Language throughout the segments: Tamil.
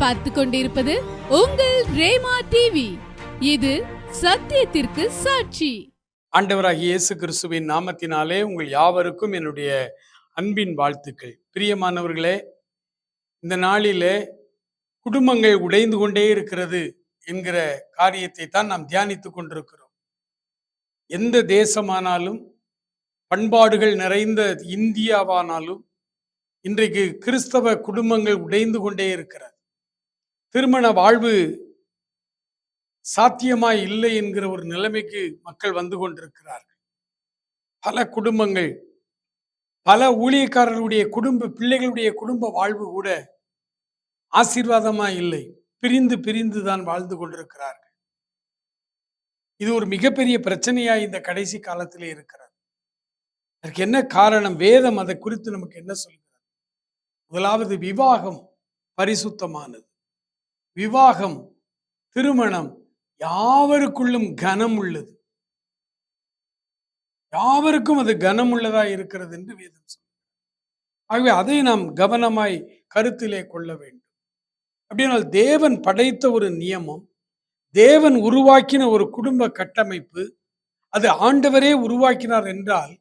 பார்த்து கொண்டிருப்பது உங்கள் ரேமா டிவி இது சத்தியத்திற்கு சாட்சி. ஆண்டவராகி இயேசு கிறிஸ்துவின் நாமத்தினாலே உங்கள் யாவருக்கும் என்னுடைய அன்பின் வாழ்த்துக்கள். பிரியமானவர்களே இந்த நாளிலே குடும்பங்கள் உடைந்து கொண்டே இருக்கிறது என்கிற காரியத்தை தான் நாம் தியானித்துக் கொண்டிருக்கிறோம். எந்த தேசமானாலும் பண்பாடுகள் நிறைந்த இந்தியாவானாலும் இன்றைக்கு கிறிஸ்தவ குடும்பங்கள் உடைந்து கொண்டே இருக்கிறது. திருமண வாழ்வு சாத்தியமாய் இல்லை என்கிற ஒரு நிலைமைக்கு மக்கள் வந்து கொண்டிருக்கிறார்கள். பல குடும்பங்கள் பல ஊழியக்காரர்களுடைய குடும்ப பிள்ளைகளுடைய குடும்ப வாழ்வு கூட ஆசீர்வாதமா இல்லை. பிரிந்து பிரிந்து தான் வாழ்ந்து கொண்டிருக்கிறார்கள். இது ஒரு மிகப்பெரிய பிரச்சனையா இந்த கடைசி காலத்திலே இருக்கிறது. அதற்கு என்ன காரணம்? வேதம் அதை குறித்து நமக்கு என்ன சொல்கிறது? முதலாவது விவாகம் பரிசுத்தமானது. விவாகம் திருமணம் யாவருக்குள்ளும் கனம் உள்ளது. யாவருக்கும் அது கனம் உள்ளதா இருக்கிறது என்று வேதம் சொல்லுகிறது ஆகவே அதை நாம் கவனமாய் கருத்திலே கொள்ள வேண்டும். அப்படினால் தேவன் படைத்த ஒரு நியமம் தேவன் உருவாக்கின ஒரு குடும்ப கட்டமைப்பு அது ஆண்டவரே உருவாக்கினார் என்றால்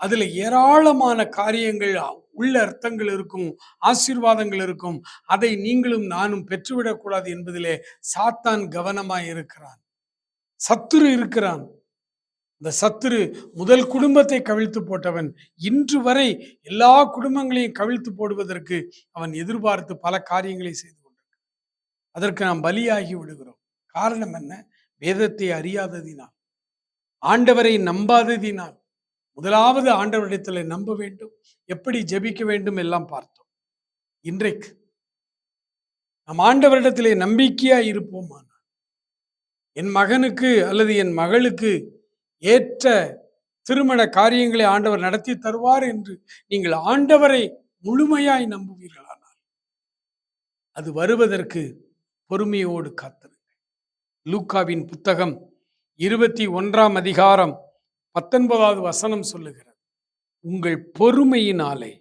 அதுல ஏராளமான காரியங்கள் உள்ள அர்த்தங்கள் இருக்கும் ஆசீர்வாதங்கள் இருக்கும். அதை நீங்களும் நானும் பெற்றுவிடக்கூடாது என்பதிலே சாத்தான் கவனமாய் இருக்கிறான். சத்துரு இருக்கிறான். இந்த சத்துரு முதல் குடும்பத்தை கவிழ்த்து போட்டவன். இன்று வரை எல்லா குடும்பங்களையும் கவிழ்த்து போடுவதற்கு அவன் எதிர்பார்த்து பல காரியங்களை செய்து கொண்டிருக்கிறான். அதற்கு நாம் பலியாகி விடுகிறோம். காரணம் என்ன? வேதத்தை அறியாததினால். ஆண்டவரை நம்பாததினால். முதலாவது ஆண்டவரிடத்தில் நம்ப வேண்டும். எப்படி ஜெபிக்க வேண்டும் எல்லாம் பார்த்தோம். இன்றைக்கு நம் ஆண்டவரிடத்திலே நம்பிக்கையா இருப்போமானால் என் மகனுக்கு அல்லது என் மகளுக்கு ஏற்ற திருமண காரியங்களை ஆண்டவர் நடத்தி தருவார் என்று நீங்கள் ஆண்டவரை முழுமையாய் நம்புவீர்களானால் அது வருவதற்கு பொறுமையோடு காத்திருங்கள். லூக்காவின் புத்தகம் இருபத்தி ஒன்றாம் அதிகாரம் பத்தொன்பதாவது வசனம் சொல்லுகிறது. உங்கள் பொறுமையினாலே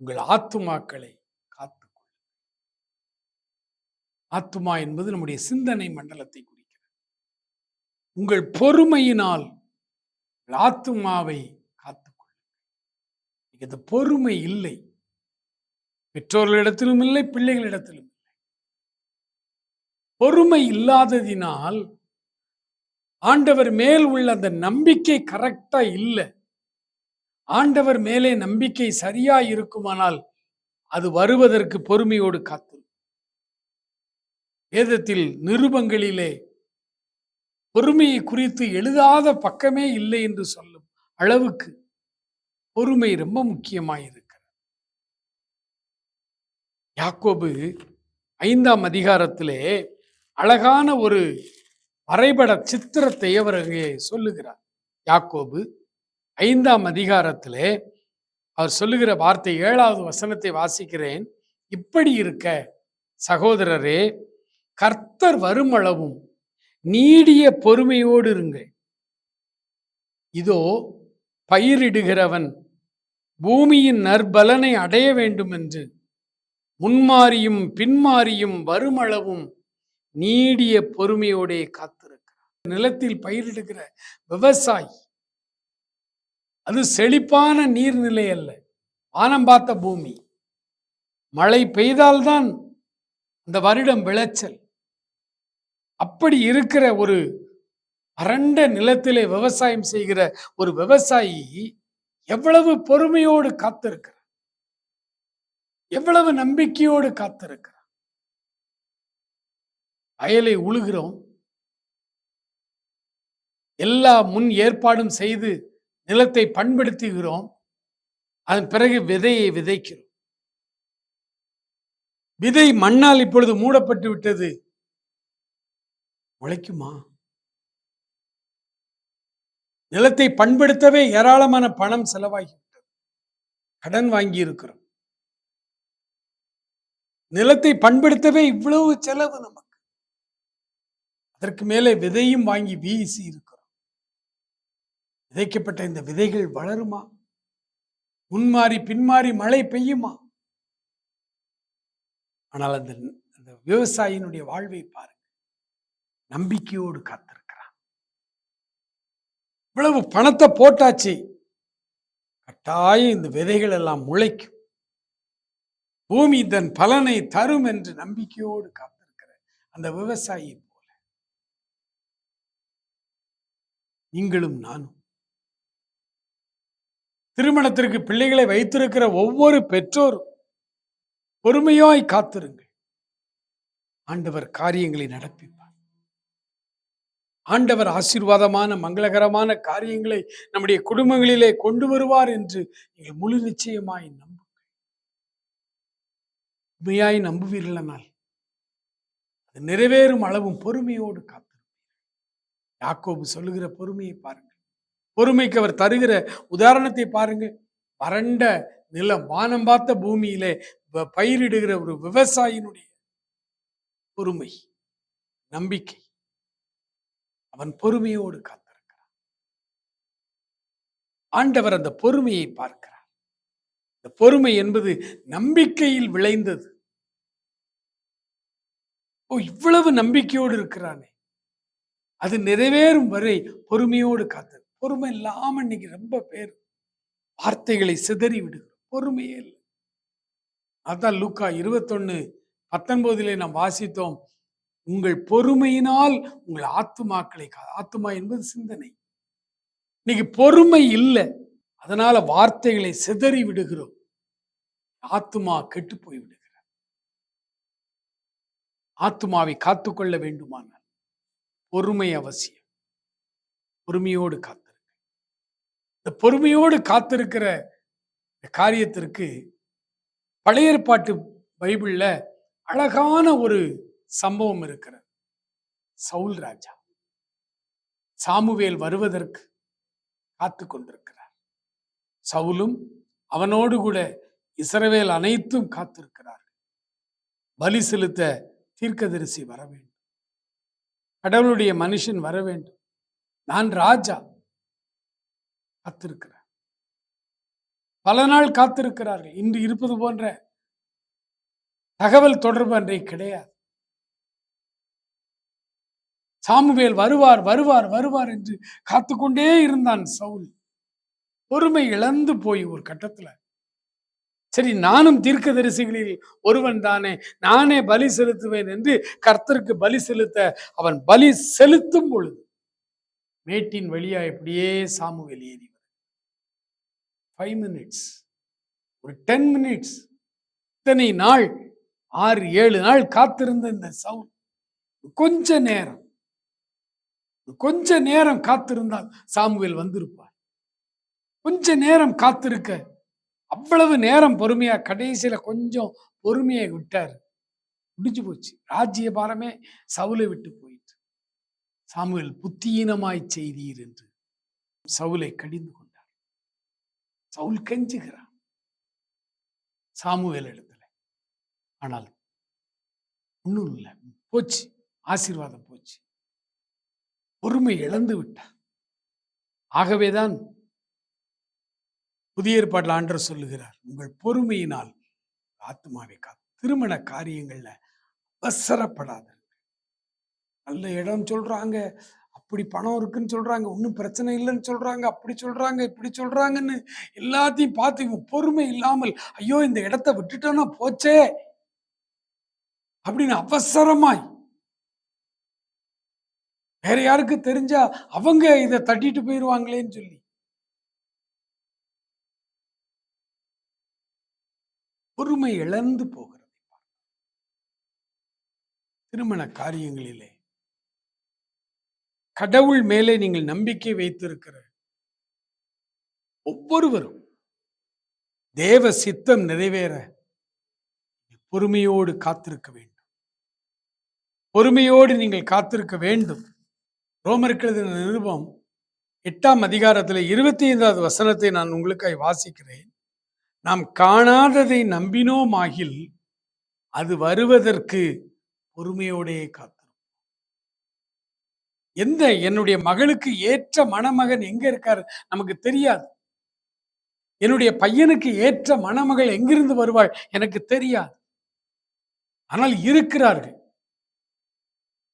உங்கள் ஆத்துமாக்களை காத்துக்கொள் ஆத்துமா என்பது நம்முடைய சிந்தனை மண்டலத்தை குறிக்கிறது. உங்கள் பொறுமையினால் உங்கள் ஆத்துமாவை காத்துக்கொள் இந்த பொறுமை இல்லை. பெற்றோர்களிடத்திலும் இல்லை பிள்ளைகளிடத்திலும் இல்லை. பொறுமை இல்லாததினால் ஆண்டவர் மேல் உள்ள அந்த நம்பிக்கை கரெக்டா இல்லை. ஆண்டவர் மேலே நம்பிக்கை சரியா இருக்குமானால் அது வருவதற்கு பொறுமையோடு காத்து. வேதத்தில் நிருபங்களிலே பொறுமையை குறித்து எழுதாத பக்கமே இல்லை என்று சொல்லும் அளவுக்கு பொறுமை ரொம்ப முக்கியமாயிருக்கிறது. யாக்கோபு ஐந்தாம் அதிகாரத்திலே அழகான ஒரு வரைபட சித்திரத்தை அவர் அங்கே சொல்லுகிறார். யாக்கோபு ஐந்தாம் அதிகாரத்திலே அவர் சொல்லுகிற வார்த்தை ஏழாவது வசனத்தை வாசிக்கிறேன். இப்படி இருக்க சகோதரரே கர்த்தர் வருமளவும் நீடிய பொறுமையோடு இருங்கள். இதோ பயிரிடுகிறவன் பூமியின் நற்பலனை அடைய வேண்டும் என்று முன்மாறியும் பின்மாறியும் வருமளவும் நீடிய பொறுமையோடே காத்திருக்கிறார். நிலத்தில் பயிரிடுகிற விவசாயி. அது செழிப்பான நீர்நிலை அல்ல. வானம் பார்த்த பூமி. மழை பெய்தால்தான் அந்த வருடம் விளைச்சல். அப்படி இருக்கிற ஒரு அரண்ட நிலத்திலே விவசாயம் செய்கிற ஒரு விவசாயி எவ்வளவு பொறுமையோடு காத்திருக்கிறார். எவ்வளவு நம்பிக்கையோடு காத்திருக்கிறார். அயலை உழுகிறோம். எல்லா முன் ஏற்பாடும் செய்து நிலத்தை பண்படுத்துகிறோம். அதன் பிறகு விதையை விதைக்கிறோம். விதை மண்ணால் இப்பொழுது மூடப்பட்டு விட்டது. உழைக்குமா நிலத்தை பண்படுத்தவே ஏராளமான பணம் செலவாகிவிட்டது கடன் வாங்கி இருக்கிறோம். நிலத்தை பண்படுத்தவே இவ்வளவு செலவு நமக்கு. அதற்கு மேலே விதையும் வாங்கி வீசி இருக்கிறோம். விதைக்கப்பட்ட இந்த விதைகள் வளருமா? முன்மாறி பின்மாறி மழை பெய்யுமா? ஆனால் அந்த அந்த விவசாயினுடைய வாழ்வை பாருங்க நம்பிக்கையோடு காத்திருக்கிறான். இவ்வளவு பணத்தை போட்டாச்சு. கட்டாயம் இந்த விதைகள் எல்லாம் முளைக்கும். பூமி தன் பலனை தரும் என்று நம்பிக்கையோடு காத்திருக்கிற அந்த விவசாயி போல நீங்களும் நானும். திருமணத்திற்கு பிள்ளைகளை வைத்திருக்கிற ஒவ்வொரு பெற்றோரும் பொறுமையாய் காத்திருங்கள். ஆண்டவர் காரியங்களை நடப்பிப்பார். ஆண்டவர் ஆசீர்வாதமான மங்களகரமான காரியங்களை நம்முடைய குடும்பங்களிலே கொண்டு வருவார் என்று நீங்கள் முழு நிச்சயமாய் நம்புங்கள். உண்மையாய் நம்புவீர்களானால் அது நிறைவேறும் அளவும் பொறுமையோடு காத்து யாக்கோபு சொல்லுகிற பொறுமையை பாருங்கள். பொறுமைக்கு அவர் தருகிற உதாரணத்தை பாருங்கள். வறண்ட நிலம் வானம் பார்த்த பூமியிலே பயிரிடுகிற ஒரு விவசாயினுடைய பொறுமை நம்பிக்கை. அவன் பொறுமையோடு காத்திருக்கிறான். ஆண்டவர் அந்த பொறுமையை பார்க்கிறார். இந்த பொறுமை என்பது நம்பிக்கையில் விளைந்தது. ஓ இவ்வளவு நம்பிக்கையோடு இருக்கிறானே. அது நிறைவேறும் வரை பொறுமையோடு காத்து. பொறுமை இல்லாமல் இன்னைக்கு ரொம்ப பேர் வார்த்தைகளை சிதறி விடுகிறோம் பொறுமையே இல்லை. அதான் லூக்கா இருபத்தொன்னு பத்தொன்பதிலே நாம் வாசித்தோம். உங்கள் பொறுமையினால் உங்கள் ஆத்துமாக்களை கா- ஆத்துமா என்பது சிந்தனை. இன்னைக்கு பொறுமை இல்லை. அதனால வார்த்தைகளை சிதறி விடுகிறோம். ஆத்துமா கெட்டு போய் விடுகிறார் ஆத்துமாவை காத்துக்கொள்ள வேண்டுமான பொறுமை அவசியம். பொறுமையோடு காத்திருக்க இந்த பொறுமையோடு காத்திருக்கிற இந்த காரியத்திற்கு பழைய ஏற்பாட்டு பைபிள்ல அழகான ஒரு சம்பவம் இருக்கிறது. சவுல் ராஜா சாமுவேல் வருவதற்கு காத்து கொண்டிருக்கிறார். சவுலும் அவனோடு கூட இசரவேல் அனைத்தும் காத்திருக்கிறார்கள். பலி செலுத்த தீர்க்கதரிசி வர வேண்டும் கடவுளுடைய மனுஷன் வர வேண்டும். நான் ராஜா. காத்திருக்கிறேன் பல நாள் காத்திருக்கிறார்கள். இன்று இருப்பது போன்ற தகவல் தொடர்பு அன்றைக்கு கிடையாது. சாமுவேல் வருவார் வருவார் வருவார் என்று காத்துக்கொண்டே இருந்தான் சவுல். பொறுமை இழந்து போய் ஒரு கட்டத்துல சரி நானும் தீர்க்கதரிசிகளில் ஒருவன் தானே. நானே பலி செலுத்துவேன் என்று கர்த்தருக்கு பலி செலுத்த அவன் பலி செலுத்தும் பொழுது மேட்டின் வழியா எப்படியே சாமுவேல் ஏறி ஃபைவ் மினிட்ஸ் ஒரு டென் மினிட்ஸ் இத்தனை நாள் ஆறு ஏழு நாள் காத்திருந்த இந்த சவுண்ட் கொஞ்ச நேரம். கொஞ்ச நேரம் காத்திருந்தால் சாமுவேல் வந்திருப்பார். கொஞ்ச நேரம் காத்திருக்க அவ்வளவு நேரம் பொறுமையா கடைசியில கொஞ்சம் பொறுமையை விட்டார். முடிஞ்சு போச்சு. ராஜ்ய பாரமே சவுலை விட்டு போயிட்டு சாமுவேல் புத்தீனமாய் செய்தீர் என்று சவுலை கடிந்து கொண்டார். சவுல் கெஞ்சுகிறான் சாமுவேல் இடத்துல ஆனால் ஒன்றும் இல்லை. போச்சு. ஆசீர்வாதம் போச்சு. பொறுமை இழந்து விட்டார். ஆகவேதான் புதிய ஏற்பாட்டில் ஆண்டர் சொல்லுகிறார். உங்கள் பொறுமையினால் ஆத்மாவை கா திருமண காரியங்கள்ல அவசரப்படாத நல்ல இடம் சொல்றாங்க அப்படி பணம் இருக்குன்னு சொல்றாங்க ஒன்றும் பிரச்சனை இல்லைன்னு சொல்றாங்க அப்படி சொல்றாங்க இப்படி சொல்றாங்கன்னு எல்லாத்தையும் பார்த்து பொறுமை இல்லாமல் ஐயோ இந்த இடத்த விட்டுட்டோன்னா போச்சே அப்படின்னு அவசரமாய். வேற யாருக்கு தெரிஞ்சா அவங்க இதை தட்டிட்டு போயிடுவாங்களேன்னு சொல்லி. பொறுமை இழந்து போகிறது திருமண காரியங்களிலே. கடவுள் மேலே நீங்கள் நம்பிக்கை வைத்திருக்கிற ஒவ்வொருவரும் தேவ சித்தம் நிறைவேற பொறுமையோடு காத்திருக்க வேண்டும். பொறுமையோடு நீங்கள் காத்திருக்க வேண்டும். ரோமர்களது நிருபம் எட்டாம் அதிகாரத்தில் இருபத்தி ஐந்தாவது வசனத்தை நான் உங்களுக்காய் வாசிக்கிறேன். நாம் காணாததை நம்பினோமாகில் அது வருவதற்கு பொறுமையோடே காத்திருப்போம். எந்த என்னுடைய மகளுக்கு ஏற்ற மணமகன் எங்க இருக்காரு நமக்கு தெரியாது. என்னுடைய பையனுக்கு ஏற்ற மணமகள் எங்கிருந்து வருவாள் எனக்கு தெரியாது. ஆனால் இருக்கிறார்கள்.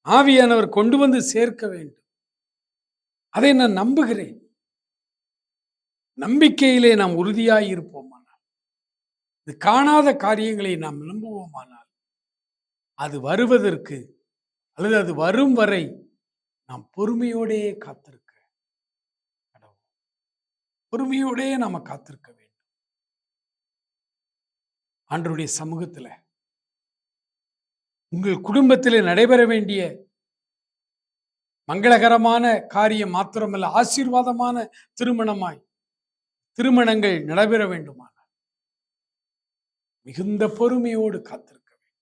ஆவியானவர் கொண்டு வந்து சேர்க்க வேண்டும். அதை நான் நம்புகிறேன். நம்பிக்கையிலே நாம் உறுதியாய் இருப்போமானால் இது காணாத காரியங்களை நாம் நம்புவோமானால் அது வருவதற்கு அல்லது அது வரும் வரை நாம் பொறுமையோடே காத்திருக்க கடவுள். பொறுமையோடே காத்திருக்க வேண்டும். ஆண்டருடைய சமூகத்துல உங்கள் குடும்பத்தில் நடைபெற வேண்டிய மங்களகரமான காரியம் மாத்திரமல்ல ஆசீர்வாதமான திருமணமாய் திருமணங்கள் நடைபெற வேண்டுமானால் மிகுந்த பொறுமையோடு காத்திருக்க வேண்டும்.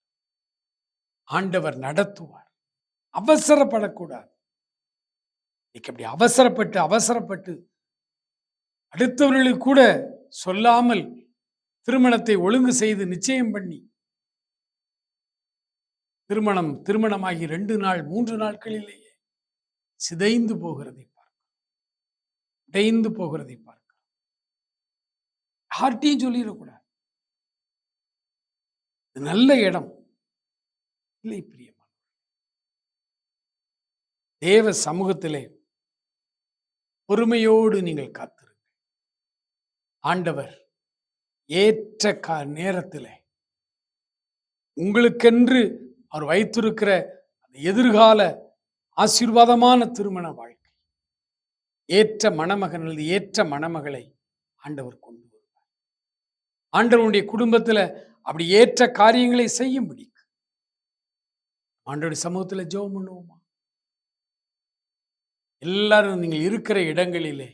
ஆண்டவர் நடத்துவார். அவசரப்படக்கூடாது. இன்னைக்கு அப்படி அவசரப்பட்டு அவசரப்பட்டு அடுத்தவர்களுக்கு கூட சொல்லாமல் திருமணத்தை ஒழுங்கு செய்து நிச்சயம் பண்ணி திருமணம் திருமணமாகி ரெண்டு நாள் மூன்று நாட்களிலேயே சிதைந்து போகிறதை பார்க்கிறோம். உடைந்து போகிறதை பார்க்கிறோம். யார்கிட்டையும் சொல்லிடக்கூடாது. நல்ல இடம். இல்லை பிரியமான தேவ சமூகத்திலே பொறுமையோடு நீங்கள் காத்திருங்கள். ஆண்டவர் ஏற்ற கா நேரத்திலே உங்களுக்கென்று அவர் வைத்திருக்கிற அந்த எதிர்கால ஆசீர்வாதமான திருமண வாழ்க்கை. ஏற்ற மணமகன் அல்லது ஏற்ற மணமகளை ஆண்டவர் கொண்டு வருவார். ஆண்டவனுடைய குடும்பத்துல அப்படி ஏற்ற காரியங்களை செய்யும்படி ஆண்டோடைய சமூகத்துல ஜெபம் பண்ணுவோமா? எல்லாரும் நீங்கள் இருக்கிற இடங்களிலே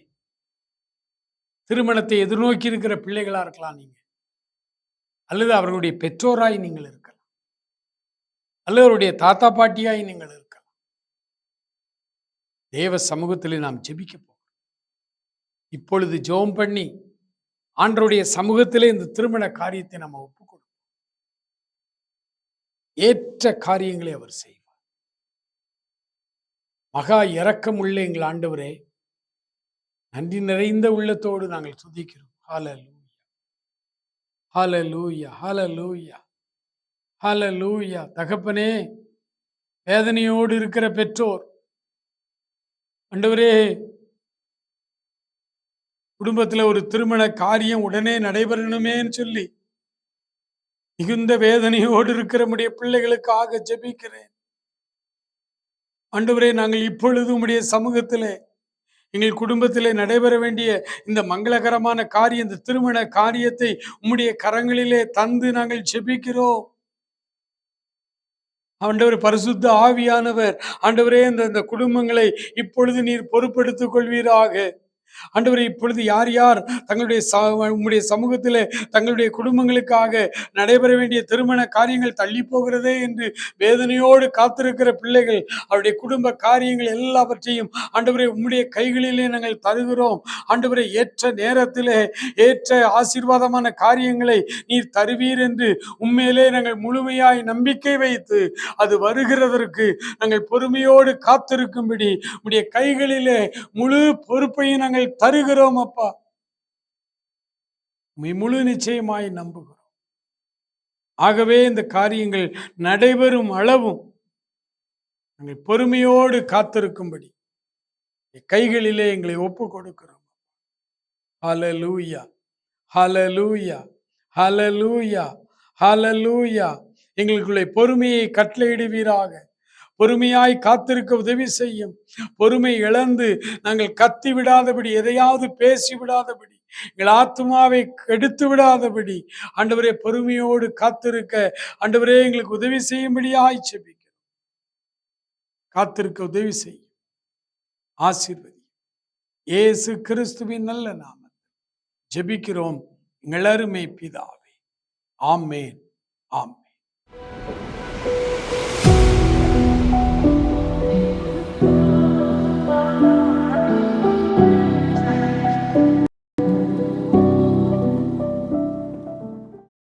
திருமணத்தை எதிர்நோக்கி இருக்கிற பிள்ளைகளா இருக்கலாம் நீங்க. அல்லது அவர்களுடைய பெற்றோராய் நீங்கள் இருக்கலாம். அல்லது அவருடைய தாத்தா பாட்டியாய் நீங்கள் இருக்கலாம். தேவ சமூகத்திலே நாம் ஜெபிக்க போகிறோம். இப்பொழுது ஜெபம் பண்ணி ஆண்டருடைய சமூகத்திலே இந்த திருமண காரியத்தை நம்ம ஒப்பு ஏற்ற காரியங்களை அவர் செய்வார். மகா இரக்கமுள்ள எங்கள் ஆண்டவரே நன்றி நிறைந்த உள்ளத்தோடு நாங்கள் துதிக்கிறோம். ஹால ஹalleluya ஹால ஹalleluya. தகப்பனே வேதனையோடு இருக்கிற பெற்றோர் ஆண்டவரே குடும்பத்துல ஒரு திருமண காரியம் உடனே நடைபெறணுமேன்னு சொல்லி மிகுந்த வேதனையோடு இருக்கிற நம்முடைய பிள்ளைகளுக்காக ஜெபிக்கிறேன். ஆண்டவரே நாங்கள் இப்பொழுது உம்முடைய சமூகத்திலே எங்கள் குடும்பத்திலே நடைபெற வேண்டிய இந்த மங்களகரமான காரியம் இந்த திருமண காரியத்தை உம்முடைய கரங்களிலே தந்து நாங்கள் ஜெபிக்கிறோம். ஆண்டவர் பரிசுத்த ஆவியானவர் ஆண்டவரே இந்த இந்த குடும்பங்களை இப்பொழுது நீர் பொறுப்பெடுத்துக் கொள்வீராக. ஆண்டவரே இப்பொழுது யார் யார் தங்களுடைய ச- சமூகத்தில் தங்களுடைய குடும்பங்களுக்காக நடைபெற வேண்டிய திருமண காரியங்கள் தள்ளி போகிறதே என்று வேதனையோடு காத்திருக்கிற பிள்ளைகள் அவருடைய குடும்ப காரியங்கள் எல்லாவற்றையும் ஆண்டவரே உம்முடைய கைகளிலே நாங்கள் தருகிறோம். ஆண்டவரை ஏற்ற நேரத்திலே ஏற்ற ஆசீர்வாதமான காரியங்களை நீர் தருவீர் என்று உண்மையிலே நாங்கள் முழுமையாய் நம்பிக்கை வைத்து அது வருகிறதற்கு நாங்கள் பொறுமையோடு காத்திருக்கும்படி உடைய கைகளிலே முழு பொறுப்பையும் நாங்கள் நாங்கள் தருகிறோம் அப்பா. முழு நிச்சயமாய் நம்புகிறோம். ஆகவே இந்த காரியங்கள் நடைபெறும் அளவும் நாங்கள் பொறுமையோடு காத்திருக்கும்படி கைகளிலே எங்களை ஒப்பு கொடுக்கிறோம் ஹalleluya ஹalleluya ஹalleluya ஹalleluya. எங்களுக்குள்ளே பொறுமையை கட்டளையிடுவீராக. பொறுமையாய் காத்திருக்க உதவி செய்யும். பொறுமை இழந்து நாங்கள் கத்தி விடாதபடி எதையாவது பேசி விடாதபடி எங்கள் ஆத்மாவை கெடுத்து விடாதபடி ஆண்டவரே பொறுமையோடு காத்திருக்க ஆண்டவரே எங்களுக்கு உதவி செய்யும்படியாய் செபிக்கிறோம் காத்திருக்க உதவி செய்யும். ஆசீர்வதி. ஏசு கிறிஸ்துவின் நல்ல நாம ஜெபிக்கிறோம். எங்கள் அருமை பிதாவே. ஆமேன். ஆமென்.